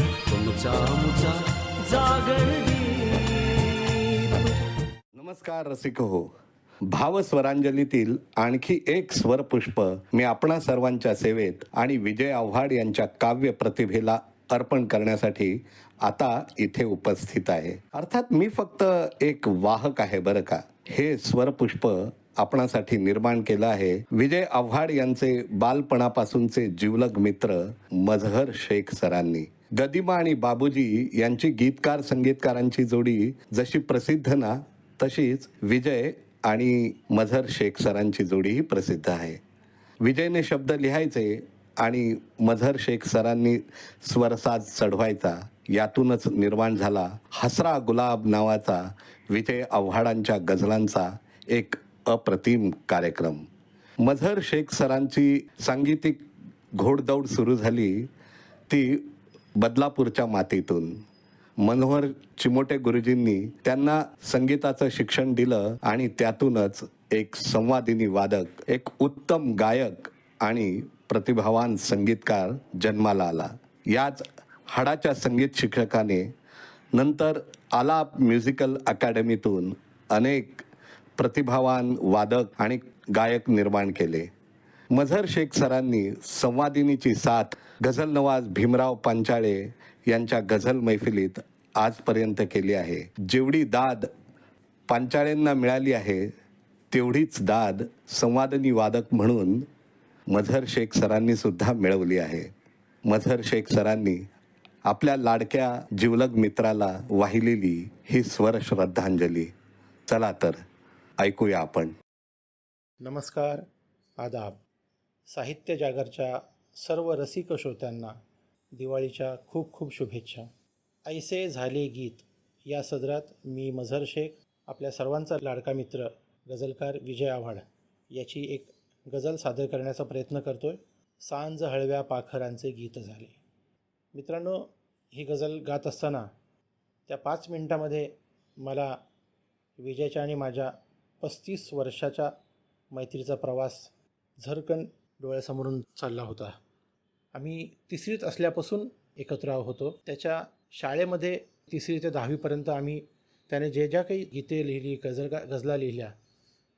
तुमचा मुचा नमस्कार रसिक हो. भावस्वरांजलीतील आणखी एक स्वरपुष्प मी आपणा सर्वांच्या सेवेत आणि विजय आव्हाड यांच्या काव्य प्रतिभेला अर्पण करण्यासाठी आता इथे उपस्थित आहे. अर्थात मी फक्त एक वाहक आहे बरं का. हे स्वरपुष्प आपणासाठी निर्माण केलं आहे. विजय आव्हाड यांचे बालपणापासूनचे जिवलग मित्र मजहर शेख सरांनी. गदिमा आणि बाबूजी यांची गीतकार संगीतकारांची जोडी जशी प्रसिद्ध ना तशीच विजय आणि मझर शेख सरांची जोडीही प्रसिद्ध आहे. विजयने शब्द लिहायचे आणि मझर शेख सरांनी स्वरसाज चढवायचा यातूनच निर्माण झाला हसरा गुलाब नावाचा विजय आव्हाडांच्या गझलांचा एक अप्रतिम कार्यक्रम. मझर शेख सरांची सांगीतिक घोडदौड सुरू झाली ती बदलापूरच्या मातीतून. मनोहर चिमोटे गुरुजींनी त्यांना संगीताचं शिक्षण दिलं आणि त्यातूनच एक संवादिनी वादक एक उत्तम गायक आणि प्रतिभावान संगीतकार जन्माला आला. याच हाडाच्या संगीत शिक्षकाने नंतर आलाप म्युझिकल अकॅडमीतून अनेक प्रतिभावान वादक आणि गायक निर्माण केले. मझर शेख सरांनी संवादिनीची साथ गझल नवाज भीमराव पांचाळे यांच्या गझल मैफिलीत आजपर्यंत केली आहे. जेवढी दाद पांचाळेंना मिळाली आहे तेवढीच दाद संवादनी वादक म्हणून मझर शेख सरांनी सुद्धा मिळवली आहे. मझर शेख सरांनी आपल्या लाडक्या जिवलग मित्राला वाहिलेली ही स्वर श्रद्धांजली. चला तर ऐकूया आपण. नमस्कार आदाब. साहित्य जागरच्या सर्व रसिक श्रोत्यांना दिवाळीच्या खूप खूप शुभेच्छा. ऐसे झाले गीत या सदरात मी मझर शेख आपल्या सर्वांचा लाडका मित्र गझलकार विजय आव्हाड याची एक गझल सादर करण्याचा प्रयत्न करतो आहे सांज हळव्या पाखरांचे गीत झाले. मित्रांनो ही गझल गात असताना त्या पाच मिनटामध्ये मला विजयच्या आणि माझ्या पस्तीस वर्षाच्या मैत्रीचा प्रवास झरकन डोळ्यासमोरून चालला होता. आम्ही तिसरीत असल्यापासून एकत्र होतो. त्याच्या शाळेमध्ये तिसरी ते दहावीपर्यंत आम्ही त्याने जे ज्या काही गीते लिहिली गजल गझला लिहिल्या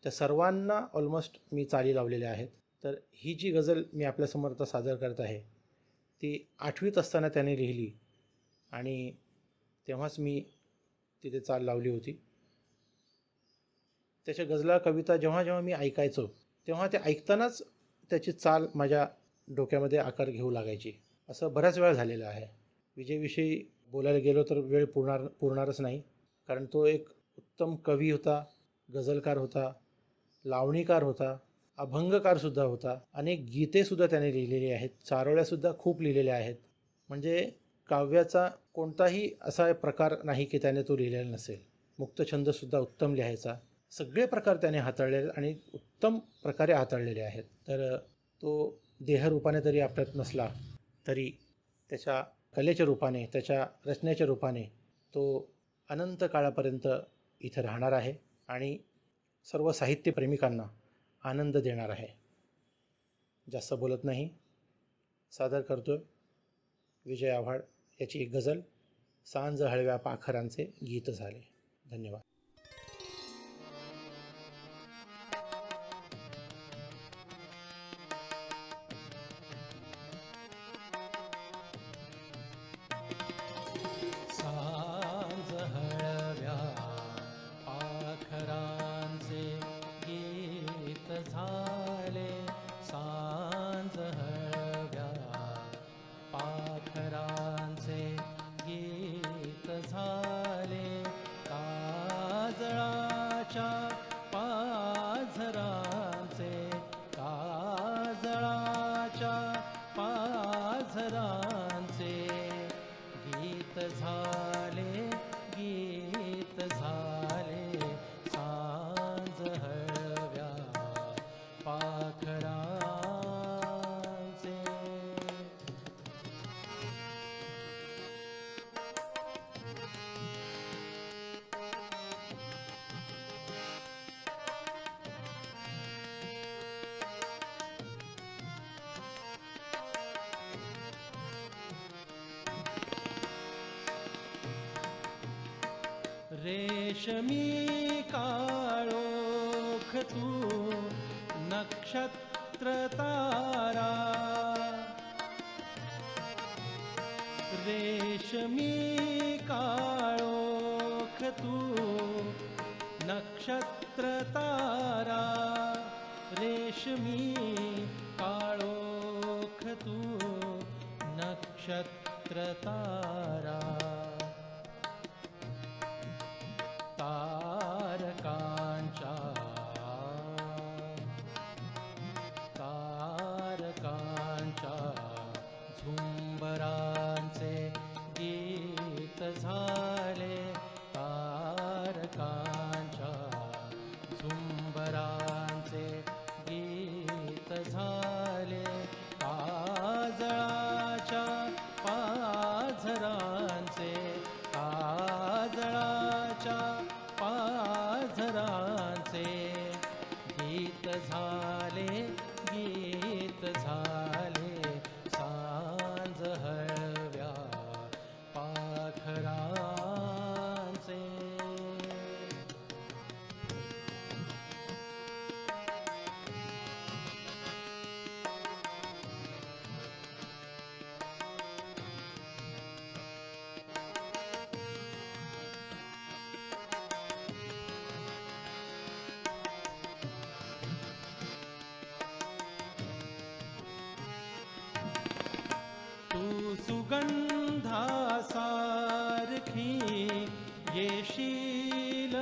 त्या सर्वांना ऑलमोस्ट मी चाली लावलेल्या आहेत. तर ही जी गझल मी आपल्यासमोर आता सादर करत आहे ती आठवीत असताना त्याने लिहिली आणि तेव्हाच मी तिथे चाल लावली होती. त्याच्या गझला कविता जेव्हा जेव्हा मी ऐकायचो तेव्हा ते ऐकतानाच त्याची चाल माझ्या डोक्यामध्ये आकार घेऊ लागायची. असं बऱ्याच वेळा झालेलं आहे. विजयविषयी बोलायला गेलो तर वेळ पुरणार पुरणारच नाही. कारण तो एक उत्तम कवी होता गझलकार होता लावणीकार होता अभंगकारसुद्धा होता. अनेक गीतेसुद्धा त्याने लिहिलेली आहेत. चारोळ्यासुद्धा खूप लिहिलेल्या आहेत. म्हणजे काव्याचा कोणताही असा प्रकार नाही की त्याने तो लिहिलेला नसेल. मुक्तछंदसुद्धा उत्तम लिहायचा. सगळे प्रकार त्याने हाताळलेले आणि उत्तम प्रकारे हाताळलेले आहेत. तर तो देहरूपाने जरी आपल्यात नसला तरी त्याच्या कलेच्या रूपाने त्याच्या रचनेच्या रूपाने तो अनंत काळापर्यंत इथं राहणार आहे आणि सर्व साहित्यप्रेमिकांना आनंद देणार आहे. जास्त बोलत नाही. सादर करतो विजय आव्हाड याची एक गझल सांज हळव्या पाखरांचे गीत झाले. धन्यवाद. काजळाच्या पाझरांचे रेशमी काळोख तू नक्षत्र तारा रेशमी काळोख तू नक्षत्र तारा रेशमी काळोख तू नक्षत्र सुगन्धासारखी सुगन्धा सारखी येशीलुनी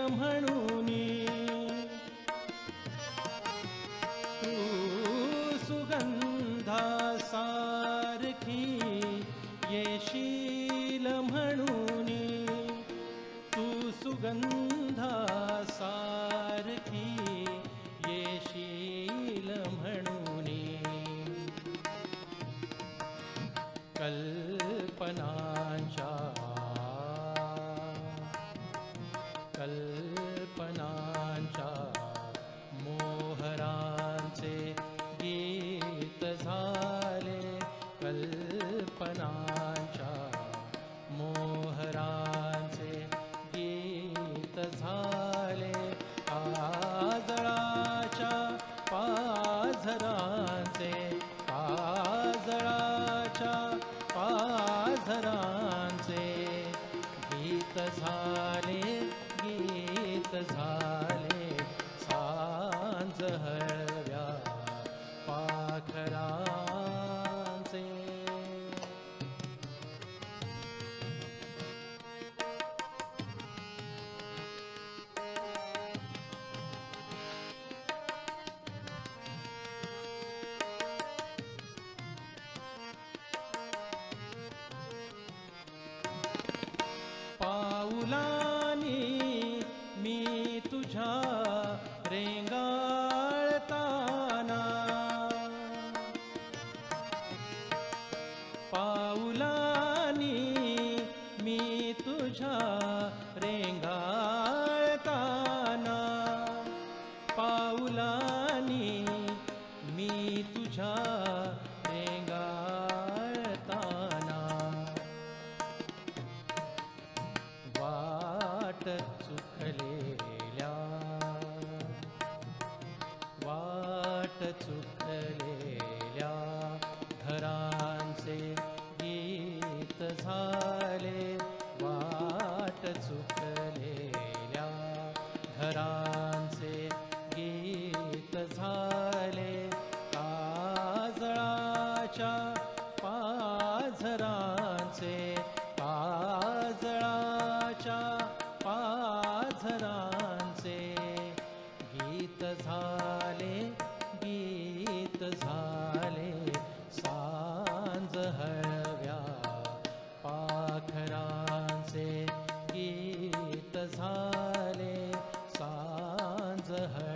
सुगन्धा सारखी येशीलुनी सुगन्ध पाझरांचे रेंगाळताना पाऊलानी मी तुझ्या रेंगाळताना पाऊलानी मी तुझ्या रेंग झाले वाट चुकलेल्या घरांचे गीत झाले. काजळाच्या पाझरांचे काजळाच्या पाझरा सांज